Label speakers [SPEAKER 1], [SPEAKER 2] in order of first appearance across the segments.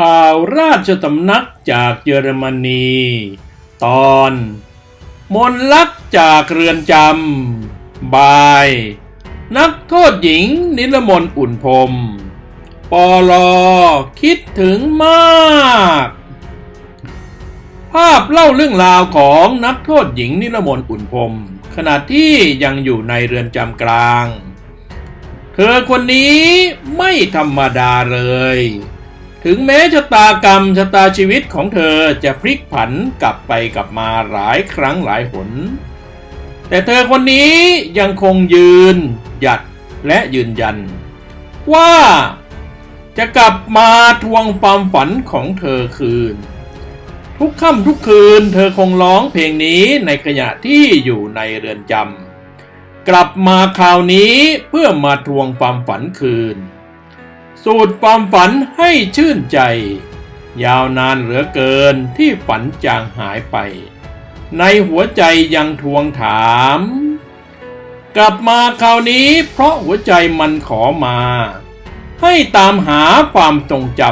[SPEAKER 1] ข่าวราชสำนักจากเยอรมนี ตอน มนลักจากเรือนจำบาย นักโทษหญิงนิรมนอุ่นพรมปอลอคิดถึงมาก ภาพเล่าเรื่องราวของนักโทษหญิงนิรมนอุ่นพรมขณะที่ยังอยู่ในเรือนจำกลาง เธอคนนี้ไม่ธรรมดาเลย ถึงแม้ชะตากรรมชะตาชีวิตของเธอจะพลิกผันกลับไปกลับมาหลายครั้งหลายหน แต่เธอคนนี้ยังคงยืน หยัดและยืนยัน ว่าจะกลับมาทวงความฝันของเธอคืน ทุกค่ำทุกคืนเธอคงร้องเพลงนี้ในขณะที่อยู่ในเรือนจำกลับมาคราวนี้เพื่อมาทวงความฝันคืน สูตรความฝันให้ชื่นใจ ยาวนานเหลือเกินที่ฝันจางหายไป ในหัวใจยังทวงถาม กลับมาคราวนี้เพราะหัวใจมันขอมา ให้ตามหาความทรงจ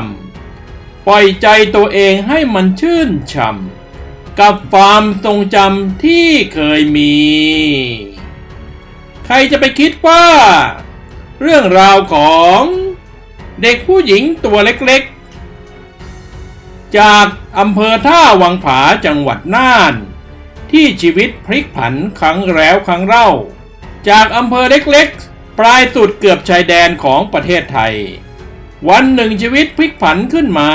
[SPEAKER 1] ำปล่อยใจตัวเองให้มันชื่นช่ำกับความทรงจำที่เคยมี ใครจะไปคิดว่า เรื่องราวของ เด็กผู้หญิงตัวเล็กๆ จากอำเภอท่าวังผาจังหวัดน่าน ที่ชีวิตพลิกผันครั้งแล้วครั้งเล่า จากอำเภอเล็กๆ ปลายสุดเกือบชายแดนของประเทศไทย วันหนึ่งชีวิตพลิกผันขึ้นมา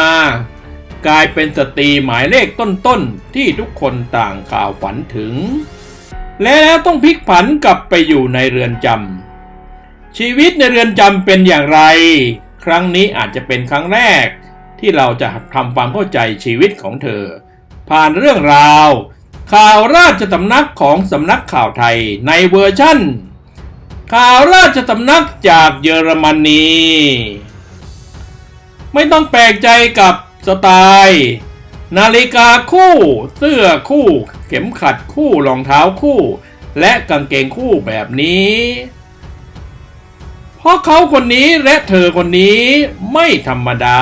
[SPEAKER 1] กลายเป็นสตรีหมายเลขต้นๆ ที่ทุกคนต่างข่าวฝันถึง และแล้วต้องพลิกผันกลับไปอยู่ในเรือนจำชีวิตในเรือนจำเป็นอย่างไร ครั้งนี้อาจจะเป็นครั้งแรก ที่เราจะทำความเข้าใจชีวิตของเธอ ผ่านเรื่องราว ข่าวราชสำนักของสำนักข่าวไทยในเวอร์ชั่น ข่าวราชสำนักจากเยอรมนี ไม่ต้องแปลกใจกับสไตล์นาฬิกาคู่ เสื้อคู่ เข็มขัดคู่รองเท้าคู่ และกางเกงคู่แบบนี้ เพราะเขาคนนี้และเธอคนนี้ไม่ธรรมดา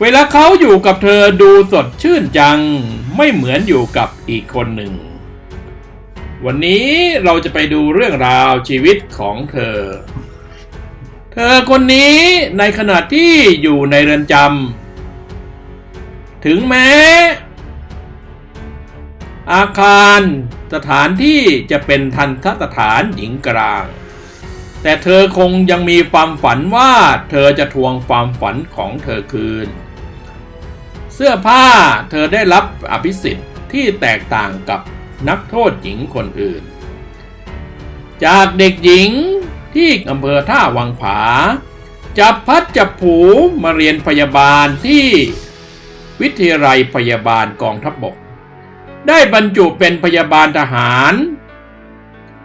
[SPEAKER 1] เวลาเขาอยู่กับเธอดูสดชื่นจัง ไม่เหมือนอยู่กับอีกคนหนึ่ง วันนี้เราจะไปดูเรื่องราวชีวิตของเธอ เธอคนนี้ในขณะที่อยู่ในเรือนจำถึงแม้ อาคารสถานที่จะเป็นทันทสถานหญิงกลาง แต่เธอคงยังมีความฝันว่าเธอจะทวงความฝันของเธอคืน เสื้อผ้าเธอได้รับอภิสิทธิ์ที่แตกต่างกับนักโทษหญิงคนอื่น จากเด็กหญิงที่อำเภอท่าวังผา จับพัดจับผูมาเรียนพยาบาลที่วิทยาลัยพยาบาลกองทัพบบก ได้บรรจุเป็นพยาบาลทหาร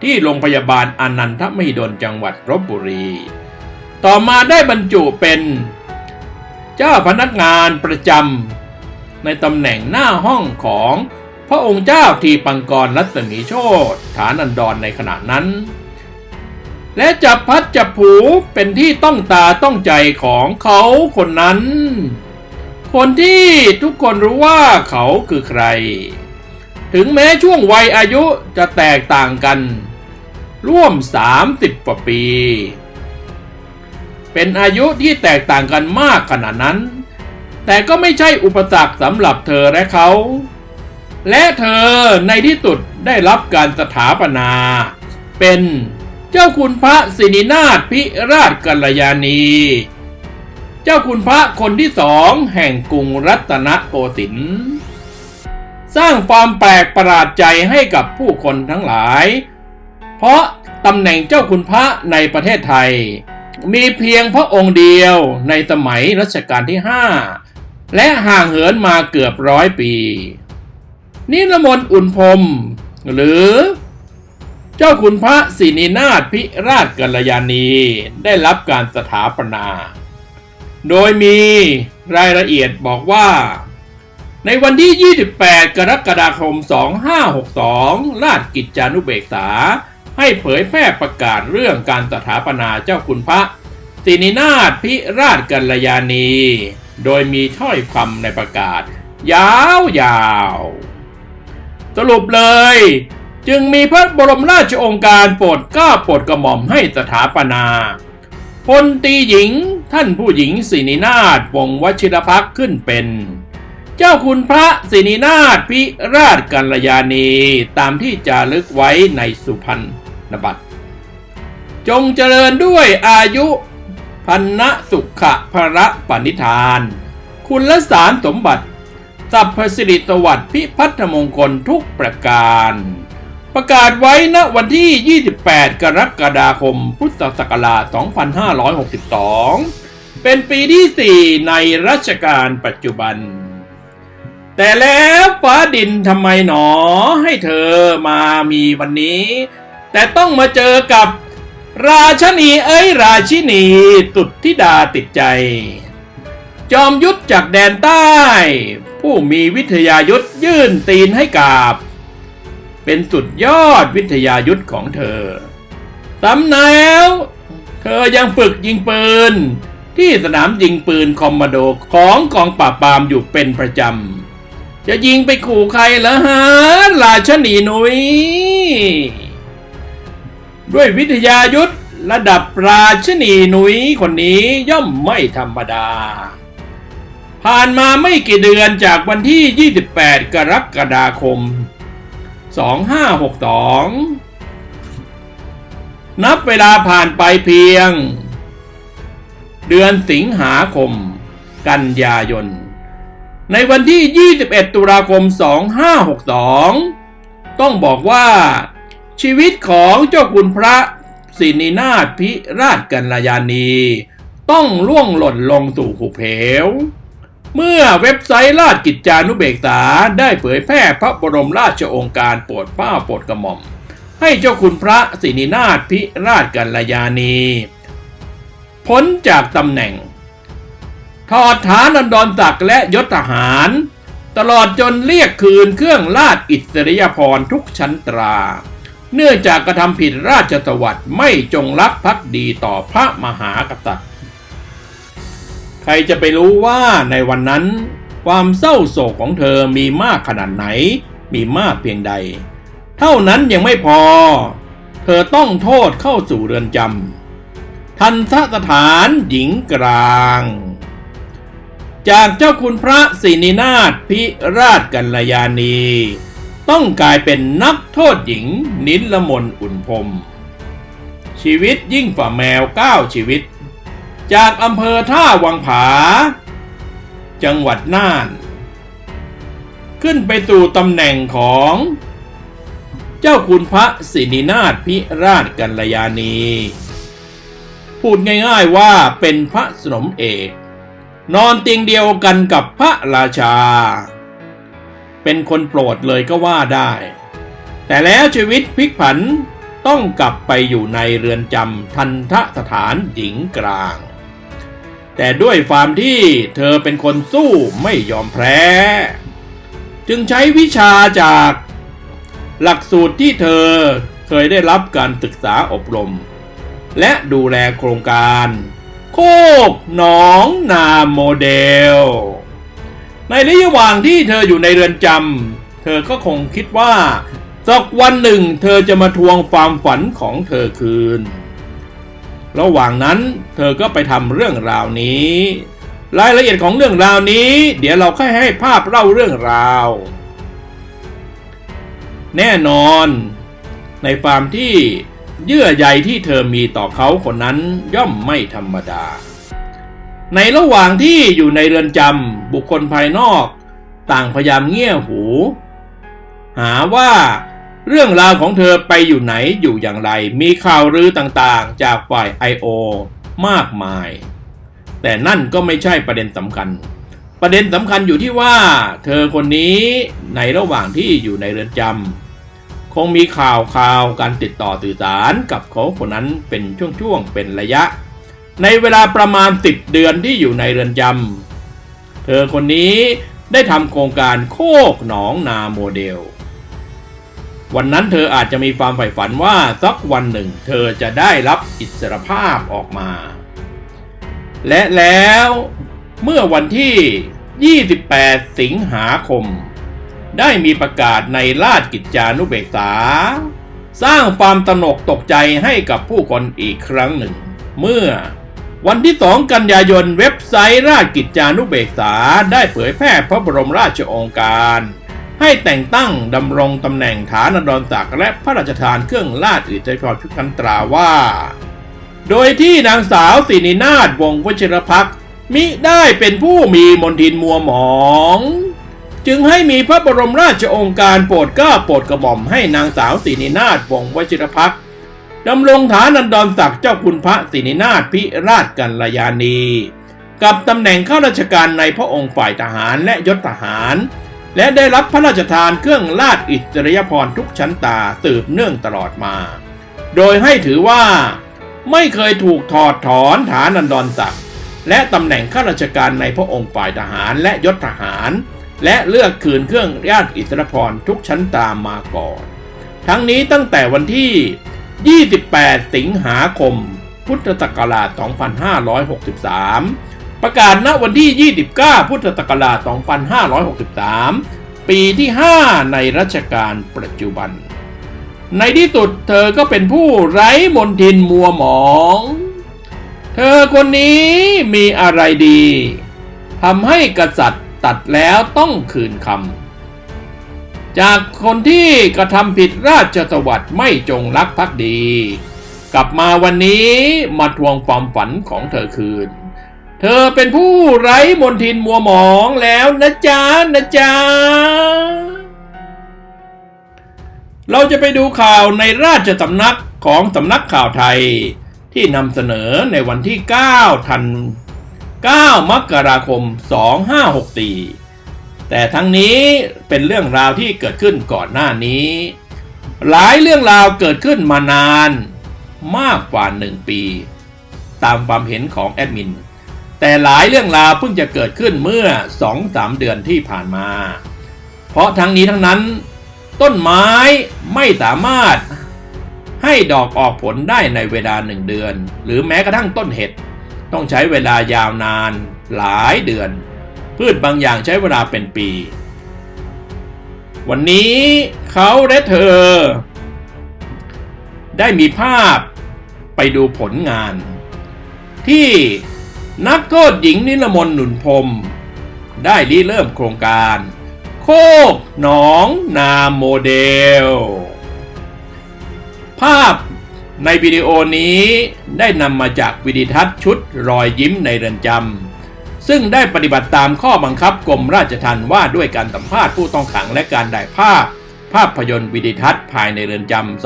[SPEAKER 1] ที่โรงพยาบาลอนันทมหิดลจังหวัดลบบุรี ต่อมาได้บรรจุเป็น เจ้าพนักงานประจำในตำแหน่งหน้าห้องของพระองค์เจ้าทีปังกรรัศมีโชตฐานันดรในขณะนั้น และจับพัดจับผูเป็นที่ต้องตาต้องใจของเขาคนนั้น คนที่ทุกคนรู้ว่าเขาคือใคร ถึงแม้ช่วงวัยอายุจะแตกต่างกัน ร่วม 30 กว่าปี เป็นอายุที่แตกต่างกันมากขนาดนั้น แต่ก็ไม่ใช่อุปสรรคสำหรับเธอและเขา และเธอในที่สุดได้รับการสถาปนา เป็นเจ้าคุณพระสินินาถพิราชกัลยาณีเจ้าคุณพระคนที่สองแห่งกรุงรัตนโกสินทร์สร้างความแปลกประหลาดใจให้กับผู้คนทั้งหลาย เพราะตำแหน่งเจ้าคุณพระในประเทศไทย มีเพียงพระองค์เดียวในสมัยรัชกาลที่ 5 และห่างเหินมาเกือบร้อยปี นิรมนอุ่นพรมหรือเจ้าคุณพระสินีนาถพิราชกัลยาณีได้รับการสถาปนา โดยมีรายละเอียดบอกว่า ในวันที่ 28 กรกฎาคม 2562 ราชกิจจานุเบกษา ให้เผยแพร่ประกาศเรื่องการสถาปนาเจ้าคุณพระสินินาถพิราชกัลยาณี โดยมีถ้อยคำในประกาศ ยาวๆสรุปเลย จึงมีพระบรมราชองค์การโปรดเกล้าโปรดกระหม่อมให้สถาปนาพลตีหญิงท่านผู้หญิงสินินาถวงศ์วชิรพักขึ้นเป็น เจ้าคุณพระสินินาถพิราชกัลยาณีตามที่จารึกไว้ในสุพรรณ บัตรจงเจริญด้วยอายุพันณสุขะพระปณิธาน คุณละสารสมบัติ สัพพสิริสวัสดิ์พิพัฒนมงคลทุกประการ ประกาศไว้ณวันที่ 28 กรกฎาคม พุทธศักราช 2562 เป็นปีที่ 4 ในรัชกาลปัจจุบัน แต่แล้วฟ้าดินทำไมหนอให้เธอมามีวันนี้ แต่ต้องมาเจอกับราชนีเอ้ยราชินีสุดธิดาติดใจ จอมยุทธจากแดนใต้ ผู้มีวิทยายุทธยื่นตีนให้กาบ เป็นสุดยอดวิทยายุทธของเธอสำแล้วเธอยังฝึกยิงปืน ที่สนามยิงปืนคอมมานโดของกองปราบปรามอยู่เป็นประจำ จะยิงไปขู่ใครเหรอฮะราชนีหนุย ด้วยวิทยายุทธระดับราชนีหนุยคนนี้ย่อมไม่ธรรมดา ผ่านมาไม่กี่เดือนจากวันที่ 28 กรกฎาคม 2562 นับเวลาผ่านไปเพียง เดือนสิงหาคม กันยายน ในวันที่ 21 ตุลาคม 2562 ต้องบอกว่า ชีวิตของเจ้าคุณพระสินินาถพิราชกัลยาณี ต้องล่วงหล่นลงสู่หุบเหว เมื่อเว็บไซต์ราชกิจจานุเบกษาได้เผยแพร่พระบรมราชโองการโปรดเกล้าโปรดกระหม่อม ให้เจ้าคุณพระสินินาถพิราชกัลยาณี พ้นจากตำแหน่ง ถอดฐานันดรศักดิ์และยศทหาร ตลอดจนเรียกคืนเครื่องราชอิสริยาภรทุกชั้นตรา เนื่องจากกระทำผิดราชสวัสดิ์ไม่จงรักภักดีต่อพระมหากษัตริย์ ใครจะไปรู้ว่าในวันนั้น ความเศร้าโศกของเธอมีมากขนาดไหน มีมากเพียงใด เท่านั้นยังไม่พอ เธอต้องโทษเข้าสู่เรือนจำทันทสถานหญิงกลาง จากเจ้าคุณพระสินินาถพิราชกัลยาณี ต้องกลายเป็นนักโทษหญิงนิลมนอุ่นพรมชีวิตยิ่งฝ่าแมวเก้าชีวิต จากอำเภอท่าวังผา จังหวัดน่าน ขึ้นไปสู่ตำแหน่งของ เจ้าคุณพระสินินาถพิราชกัลยาณี พูดง่ายๆว่าเป็นพระสนมเอก นอนเตียงเดียวกันกับพระราชา เป็นคนโปรดเลยก็ว่าได้ แต่แล้วชีวิตพลิกผันต้องกลับไปอยู่ในเรือนจำทันทสถานหญิงกลาง แต่ด้วยความที่เธอเป็นคนสู้ไม่ยอมแพ้ จึงใช้วิชาจากหลักสูตรที่เธอเคยได้รับการศึกษาอบรม และดูแลโครงการ โคกหนองนาโมเดล ในระหว่างที่เธออยู่ในเรือนจำเธอก็คงคิดว่าสักวันหนึ่งเธอจะมาทวงความฝันของเธอคืน ระหว่างนั้นเธอก็ไปทำเรื่องราวนี้ รายละเอียดของเรื่องราวนี้ เดี๋ยวเราค่อยให้ภาพเล่าเรื่องราว แน่นอน ในความที่เยื่อใยที่เธอมีต่อเขาคนนั้นย่อมไม่ธรรมดา ในระหว่างที่อยู่ในเรือนจำบุคคลภายนอก ต่างพยายามเงี่ยหู หาว่าเรื่องราวของเธอไปอยู่ไหนอยู่อย่างไร มีข่าวลือต่างๆ จากฝ่าย I.O. มากมาย แต่นั่นก็ไม่ใช่ประเด็นสำคัญ ประเด็นสำคัญอยู่ที่ว่า เธอคนนี้ในระหว่างที่อยู่ในเรือนจำคงมีข่าวข่าวการติดต่อสื่อสารกับเขาคนนั้นเป็นช่วงๆเป็นระยะ ในเวลาประมาณ 10 เดือนที่อยู่ในเรือนจำเธอคนนี้ได้ทำโครงการโคกหนองนาโมเดล วันนั้นเธออาจจะมีความใฝ่ฝันว่าสักวันหนึ่ง เธอจะได้รับอิสรภาพออกมา และแล้วเมื่อวันที่ 28 สิงหาคม ได้มีประกาศในราชกิจจานุเบกษา สร้างความตนกตกใจให้กับผู้คนอีกครั้งหนึ่ง เมื่อ วันที่ 2 กันยายนเว็บไซต์ราชกิจจานุเบกษาได้เผยแพร่พระบรมราชโองการ ให้แต่งตั้งดำรงตำแหน่งฐานดรศักดิ์และพระราชทานเครื่องราชอิสริยพรชุดคันตราว่า โดยที่นางสาวสินินาถวงศ์วชิรพักมิได้เป็นผู้มีมนทินมัวหมอง จึงให้มีพระบรมราชโองการโปรดเกล้าโปรดกระหม่อมให้นางสาวสินินาถวงศ์วชิรพักษ์ ดำรงฐานันดรศักดิ์เจ้าคุณพระสินินาถพิราชกัลยาณี กับตำแหน่งข้าราชการในพระองค์ฝ่ายทหารและยศทหาร และได้รับพระราชทานเครื่องราชอิสริยพรทุกชั้นตาสืบเนื่องตลอดมา โดยให้ถือว่า ไม่เคยถูกถอดถอนฐานันดรศักดิ์และตำแหน่งข้าราชการในพระองค์ฝ่ายทหารและยศทหาร และเลือกคืนเครื่องราชอิสริยพรทุกชั้นตามมาก่อน ทั้งนี้ตั้งแต่วันที่ 28 สิงหาคม พุทธศักราช 2563 ประกาศณวันที่ 29 พุทธศักราช 2563 ปีที่ 5 ในรัชกาลปัจจุบัน ในที่สุดเธอก็เป็นผู้ไร้มนทินมัวหมอง เธอคนนี้มีอะไรดีทำให้กษัตริย์ตัดแล้วต้องคืนคำ จากคนที่กระทำผิดราชสวัสดิ์ไม่จงรักภักดี กลับมาวันนี้มาทวงความฝันของเธอคืน เธอเป็นผู้ไร้มนทินมัวหมองแล้วนะจ๊ะนะจ๊ะเราจะไปดูข่าวในราชสำนักของสำนักข่าวไทย ที่นำเสนอในวันที่ 9 ธัน 9 มกราคม 2564 แต่ทั้งนี้เป็นเรื่องราวที่เกิดขึ้นก่อนหน้านี้ หลายเรื่องราวเกิดขึ้นมานานมากกว่า1ปี ตามความเห็นของแอดมิน แต่หลายเรื่องราวเพิ่งจะเกิดขึ้นเมื่อ 2-3 เดือนที่ผ่านมา เพราะทั้งนี้ทั้งนั้นต้นไม้ไม่สามารถให้ดอกออกผลได้ในเวลาหนึ่งเดือน หรือแม้กระทั่งต้นเห็ดต้องใช้เวลายาวนานหลายเดือน พืชบางอย่างใช้เวลาเป็นปี วันนี้เขาและเธอ ได้มีภาพไปดูผลงาน ที่นักโทษหญิงนิรมนหนุนพรมได้ริเริ่มโครงการ โคกหนองนาโมเดล ภาพในวิดีโอนี้ได้นำมาจากวิดีทัศน์ชุดรอยยิ้มในเรือนจำ ซึ่งได้ปฏิบัติตามข้อบังคับกรมราชทัณฑ์ว่าด้วยการสัมภาษณ์ผู้ต้องขังและการได้ภาพ ภาพยนตร์วิดีทัศน์ภายในเรือนจำ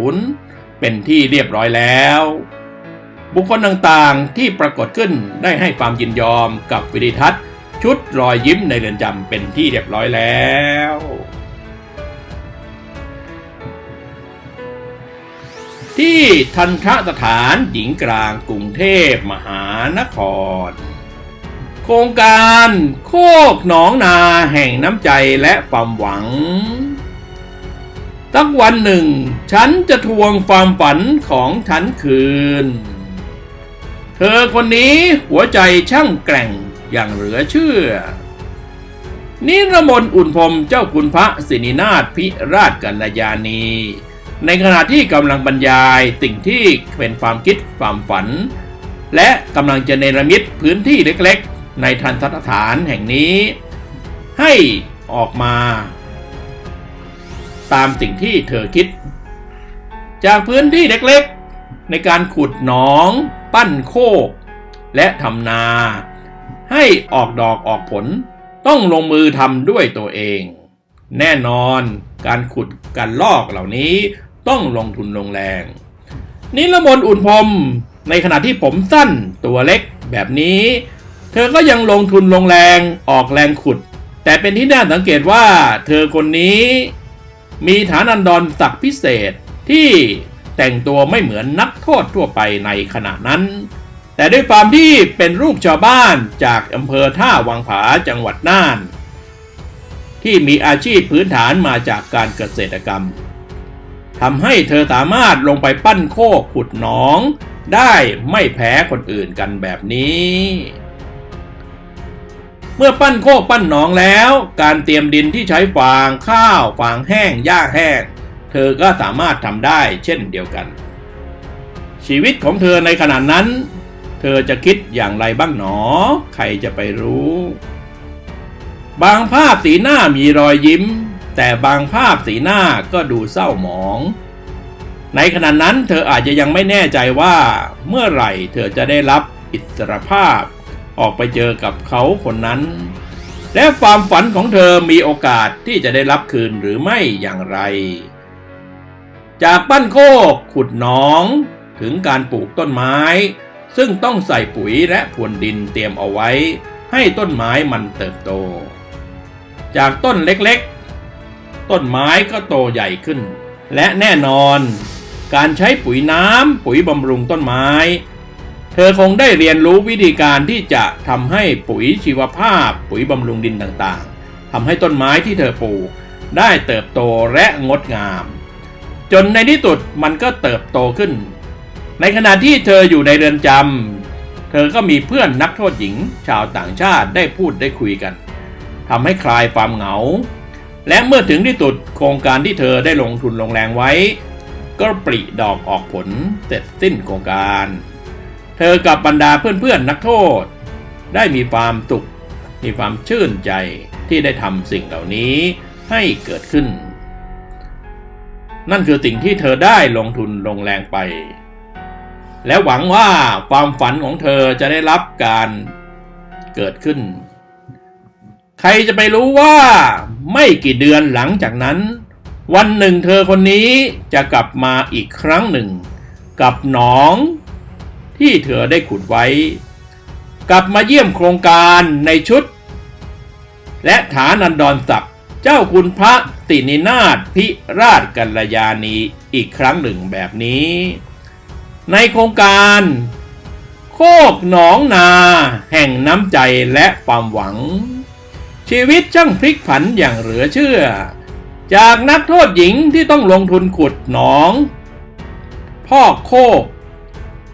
[SPEAKER 1] 2540 เป็นที่เรียบร้อยแล้ว บุคคลต่างๆที่ปรากฏขึ้นได้ให้ความยินยอมกับวิดีทัศน์ ชุดรอยยิ้มในเรือนจำเป็นที่เรียบร้อยแล้วที่ทันทสถานหญิงกลางกรุงเทพมหานคร โครงการโคกหนองนาแห่งน้ำใจและความหวังสักวันหนึ่ง ฉันจะทวงความฝันของฉันคืน เธอคนนี้หัวใจช่างแกร่งอย่างเหลือเชื่อ นิรมนอุ่นพรมเจ้าคุณพระสินินาถพิราชกัลยาณี ในขณะที่กำลังบรรยายสิ่งที่เป็นความคิดความฝัน และกำลังจะเนรมิตพื้นที่เล็ก ในทันสถานแห่งนี้ ให้ออกมา ตามสิ่งที่เธอคิด จากพื้นที่เล็กๆ ในการขุดหนอง ปั้นโคก และทำนา ให้ออกดอกออกผลต้องลงมือทำด้วยตัวเอง แน่นอนการขุดการลอกเหล่านี้ต้องลงทุนลงแรง นิรมนอุ่นพรมในขณะที่ผมสั้นตัวเล็กแบบนี้ เธอก็ยังลงทุนลงแรงออกแรงขุด แต่เป็นที่น่าสังเกตว่า เธอคนนี้ มีฐานันดรศักดิ์พิเศษที่แต่งตัวไม่เหมือนนักโทษทั่วไปในขณะนั้น แต่ด้วยความที่เป็นลูกชาวบ้านจากอำเภอท่าวังผาจังหวัดน่าน ที่มีอาชีพพื้นฐานมาจากการเกษตรกรรมทำให้เธอสามารถลงไปปั้นโคกขุดหนอง ได้ไม่แพ้คนอื่นกันแบบนี้ เมื่อปั้นโคกปั้นหนองแล้ว การเตรียมดินที่ใช้ฟางข้าว ฟางแห้งหญ้าแห้ง เธอก็สามารถทำได้เช่นเดียวกัน ชีวิตของเธอในขณะนั้น เธอจะคิดอย่างไรบ้างหนอ ใครจะไปรู้ บางภาพสีหน้ามีรอยยิ้ม แต่บางภาพสีหน้าก็ดูเศร้าหมอง ในขณะนั้นเธออาจจะยังไม่แน่ใจว่า เมื่อไหร่เธอจะได้รับอิสรภาพ ออกไปเจอกับเขาคนนั้น และความฝันของเธอมีโอกาสที่จะได้รับคืนหรือไม่อย่างไร จากปั้นโคกขุดหนองถึงการปลูกต้นไม้ ซึ่งต้องใส่ปุ๋ยและพรวนดินเตรียมเอาไว้ ให้ต้นไม้มันเติบโต จากต้นเล็กๆ ต้นไม้ก็โตใหญ่ขึ้น และแน่นอน การใช้ปุ๋ยน้ำปุ๋ยบำรุงต้นไม้ เธอคงได้เรียนรู้วิธีการที่จะทำให้ปุ๋ยชีวภาพ ปุ๋ยบำรุงดินต่างๆทำให้ต้นไม้ที่เธอปลูกได้เติบโตและงดงาม จนในที่สุดมันก็เติบโตขึ้น ในขณะที่เธออยู่ในเรือนจำเธอก็มีเพื่อนนักโทษหญิง ชาวต่างชาติได้พูดได้คุยกันทำให้คลายความเหงา และเมื่อถึงที่สุดโครงการที่เธอได้ลงทุนลงแรงไว้ ก็ปริดอกออกผลเสร็จสิ้นโครงการ เธอกับบรรดาเพื่อนๆนักโทษ ได้มีความสุข มีความชื่นใจที่ได้ทำสิ่งเหล่านี้ให้เกิดขึ้น นั่นคือสิ่งที่เธอได้ลงทุนลงแรงไป และหวังว่าความฝันของเธอจะได้รับการเกิดขึ้น ใครจะไปรู้ว่าไม่กี่เดือนหลังจากนั้น วันหนึ่งเธอคนนี้จะกลับมาอีกครั้งหนึ่ง กับหนอง ที่เธอได้ขุดไว้ กลับมาเยี่ยมโครงการในชุด และฐานันดรศักดิ์เจ้าคุณพระสินินาถพิราชกัลยาณีอีกครั้งหนึ่งแบบนี้ ในโครงการ โคกหนองนาแห่งน้ำใจและความหวัง ชีวิตช่างพลิกผันอย่างเหลือเชื่อ จากนักโทษหญิงที่ต้องลงทุนขุดหนองพ่อโคก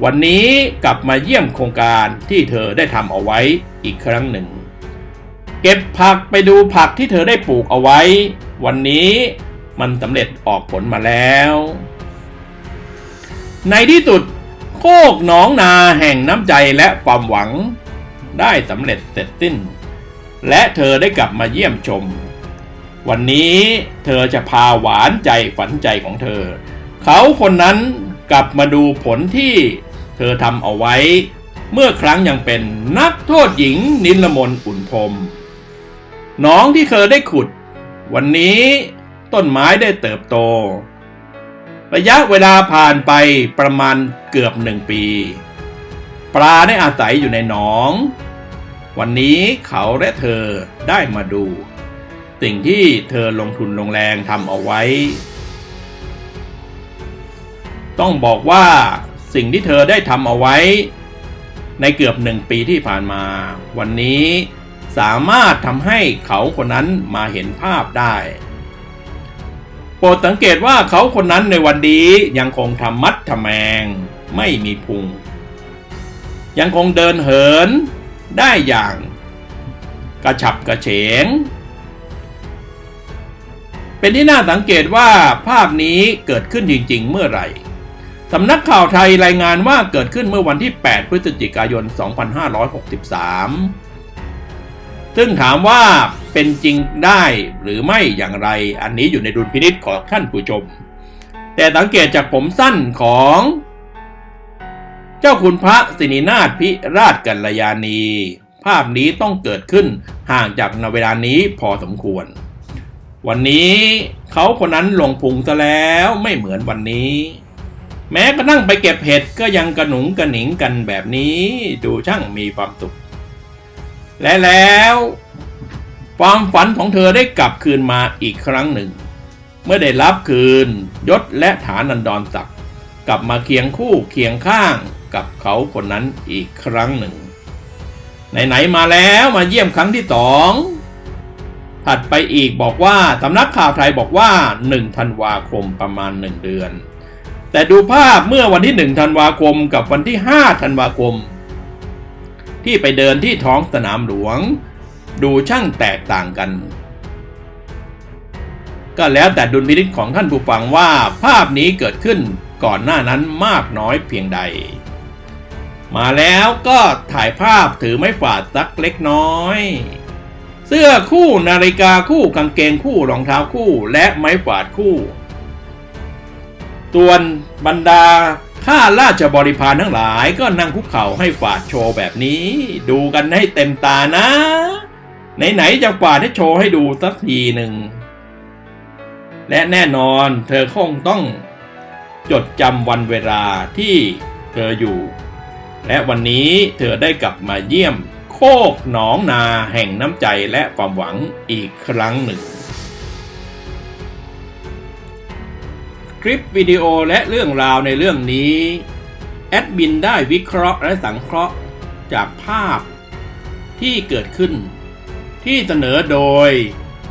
[SPEAKER 1] วันนี้กลับมาเยี่ยมโครงการที่เธอได้ทำเอาไว้อีกครั้งหนึ่ง เก็บผักไปดูผักที่เธอได้ปลูกเอาไว้ วันนี้มันสำเร็จออกผลมาแล้ว ในที่สุดโคกหนองนาแห่งน้ำใจและความหวัง ได้สำเร็จเสร็จสิ้น และเธอได้กลับมาเยี่ยมชม วันนี้เธอจะพาหวานใจฝันใจของเธอ เขาคนนั้นกลับมาดูผลที่ เธอทำเอาไว้ เมื่อครั้งยังเป็นนักโทษหญิงนิลมนอุ่นพรมน้องที่เคยได้ขุด วันนี้ต้นไม้ได้เติบโต ระยะเวลาผ่านไปประมาณเกือบหนึ่งปี ปลาได้อาศัยอยู่ในหนอง วันนี้เขาและเธอได้มาดู สิ่งที่เธอลงทุนลงแรงทำเอาไว้ ต้องบอกว่า สิ่งที่เธอได้ทำเอาไว้ ในเกือบหนึ่งปีที่ผ่านมา วันนี้สามารถทำให้เขาคนนั้นมาเห็นภาพได้ โปรดสังเกตว่าเขาคนนั้นในวันนี้ยังคงทำมัดทำแมง ไม่มีพุง ยังคงเดินเหินได้อย่างกระฉับกระเฉง เป็นที่น่าสังเกตว่าภาพนี้เกิดขึ้นจริง ๆ เมื่อไหร่ สำนักข่าวไทยรายงานว่าเกิดขึ้นเมื่อวันที่ 8 พฤศจิกายน 2563 ซึ่งถามว่าเป็นจริงได้หรือไม่อย่างไร อันนี้อยู่ในดุลพินิษของท่านผู้ชม แต่สังเกตจากผมสั้นของ เจ้าคุณพระสินินาถพิราชกัลยาณี ภาพนี้ต้องเกิดขึ้นห่างจากในเวลานี้พอสมควร วันนี้เขาคนนั้นลงพุงซะแล้วไม่เหมือนวันนี้ แม้กระทั่งไปเก็บเห็ดก็ยังกระหนุงกระหนิงกันแบบนี้ดูช่างมีความสุข และแล้ว ความฝันของเธอได้กลับคืนมาอีกครั้งหนึ่ง เมื่อได้รับคืนยศและฐานันดรศักดิ์กลับมาเคียงคู่เคียงข้างกับเขาคนนั้นอีกครั้งหนึ่ง ไหนๆมาแล้วมาเยี่ยมครั้งที่สองถัดไปอีกบอกว่าสำนักข่าวไทยบอกว่า1ธันวาคมประมาณ 1 เดือน แต่ดูภาพเมื่อวันที่1ธันวาคมกับวันที่5ธันวาคม ที่ไปเดินที่ท้องสนามหลวง ดูช่างแตกต่างกัน ก็แล้วแต่ดุลพินิจของท่านผู้ฟังว่าภาพนี้เกิดขึ้นก่อนหน้านั้นมากน้อยเพียงใด มาแล้วก็ถ่ายภาพถือไม้ฝาดสักเล็กน้อย เสื้อคู่นาฬิกาคู่กางเกงคู่รองเท้าคู่และไม้ฝาดคู่ ส่วนบรรดาข้าราชบริพารทั้งหลายก็นั่งคุกเข่าให้ฝาดโชว์แบบนี้ ดูกันให้เต็มตานะ ไหนๆจะฝาดให้โชว์ให้ดูสักทีหนึ่ง และแน่นอนเธอคงต้องจดจำวันเวลาที่เธออยู่ และวันนี้เธอได้กลับมาเยี่ยม โคกหนองนาแห่งน้ำใจและความหวังอีกครั้งหนึ่ง คลิปวิดีโอและเรื่องราวในเรื่องนี้ แอดมินได้วิเคราะห์และสังเคราะห์จากภาพที่เกิดขึ้น ที่เสนอโดย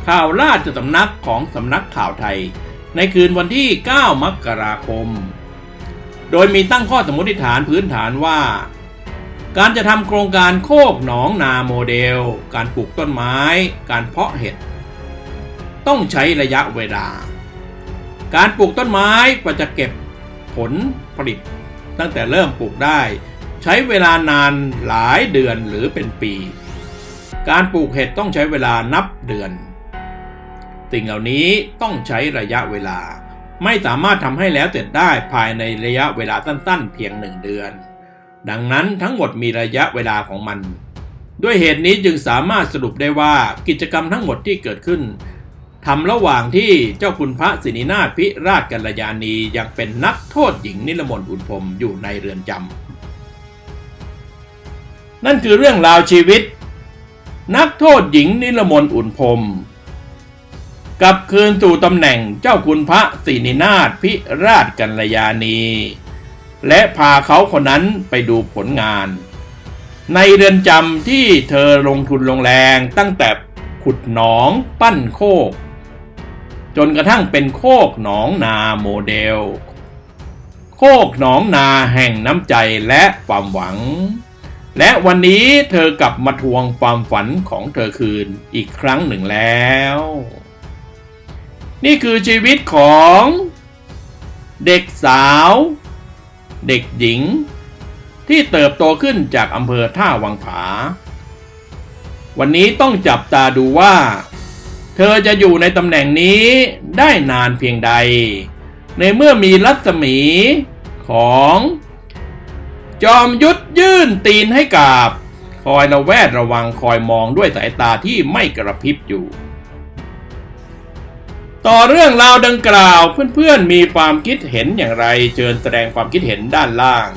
[SPEAKER 1] ข่าวราชสำนักของสำนักข่าวไทย ในคืนวันที่ 9 มกราคม โดยมีตั้งข้อสมมติฐานพื้นฐานว่า การจะทำโครงการโคกหนองนาโมเดล การปลูกต้นไม้ การเพาะเห็ด ต้องใช้ระยะเวลา การปลูกต้นไม้กว่าจะเก็บผลผลิต ตั้งแต่เริ่มปลูกได้ ใช้เวลานานหลายเดือนหรือเป็นปี การปลูกเห็ดต้องใช้เวลานับเดือน สิ่งเหล่านี้ต้องใช้ระยะเวลา ไม่สามารถทำให้แล้วเสร็จได้ภายในระยะเวลาสั้น ๆ เพียงหนึ่งเดือน ดังนั้นทั้งหมดมีระยะเวลาของมัน ด้วยเหตุนี้จึงสามารถสรุปได้ว่ากิจกรรมทั้งหมดที่เกิดขึ้น ทำระหว่างที่เจ้าคุณพระสินินาถพิราชกัลยาณียังเป็นนักโทษหญิงนิรมนต์อุนพรมอยู่ในเรือนจำนั่นคือเรื่องราวชีวิต นักโทษหญิงนิรมนต์อุ่นพรมกลับคืนสู่ตำแหน่งเจ้าคุณพระสินินาถพิราชกัลยาณี และพาเขาคนนั้นไปดูผลงาน ในเรือนจำที่เธอลงทุนลงแรงตั้งแต่ขุดหนองปั้นโคก จนกระทั่งเป็นโคกหนองนาโมเดล โคกหนองนาแห่งน้ำใจและความหวัง และวันนี้เธอกลับมาทวงความฝันของเธอคืนอีกครั้งหนึ่งแล้ว นี่คือชีวิตของ เด็กสาว เด็กหญิง ที่เติบโตขึ้นจากอำเภอท่าวังผา วันนี้ต้องจับตาดูว่า ธอจะอยู่ในตำแหน่งนี้ได้นานเพียงใด ในเมื่อมีรัศมีของ จอมยุทธยื่นตีนให้กาบ คอยระแวดระวังคอยมองด้วยสายตาที่ไม่กระพริบอยู่ ต่อเรื่องราวดังกล่าวเพื่อนๆมีความคิดเห็นอย่างไรเชิญแสดงความคิดเห็นด้านล่าง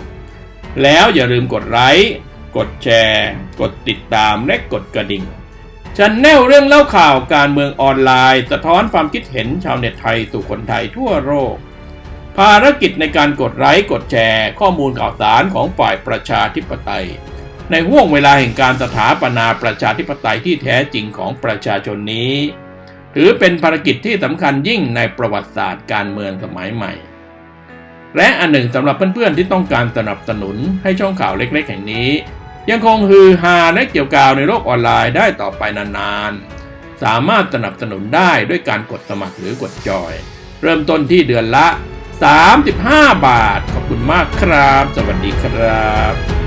[SPEAKER 1] แล้วอย่าลืมกดไลค์กดแชร์ กดติดตามและกดกระดิ่ง ชันแนลเรื่องเล่าข่าวการเมืองออนไลน์ สะท้อนความคิดเห็นชาวเน็ตไทยสู่คนไทยทั่วโลก ภารกิจในการกดไลค์กดแชร์ ข้อมูลข่าวสารของฝ่ายประชาธิปไตย ในห่วงเวลาแห่งการสถาปนาประชาธิปไตยที่แท้จริงของประชาชนนี้ ถือเป็นภารกิจที่สำคัญยิ่งในประวัติศาสตร์การเมืองสมัยใหม่ และอันหนึ่งสำหรับเพื่อนๆที่ต้องการสนับสนุนให้ช่องข่าวเล็ก ๆ แห่งนี้ ยังคงฮือฮาและเกี่ยวกาวในโลกออนไลน์ได้ต่อไปนานๆ สามารถสนับสนุนได้ด้วยการกดสมัครหรือกดจอย เริ่มต้นที่เดือนละ 35 บาท ขอบคุณมากครับ สวัสดีครับ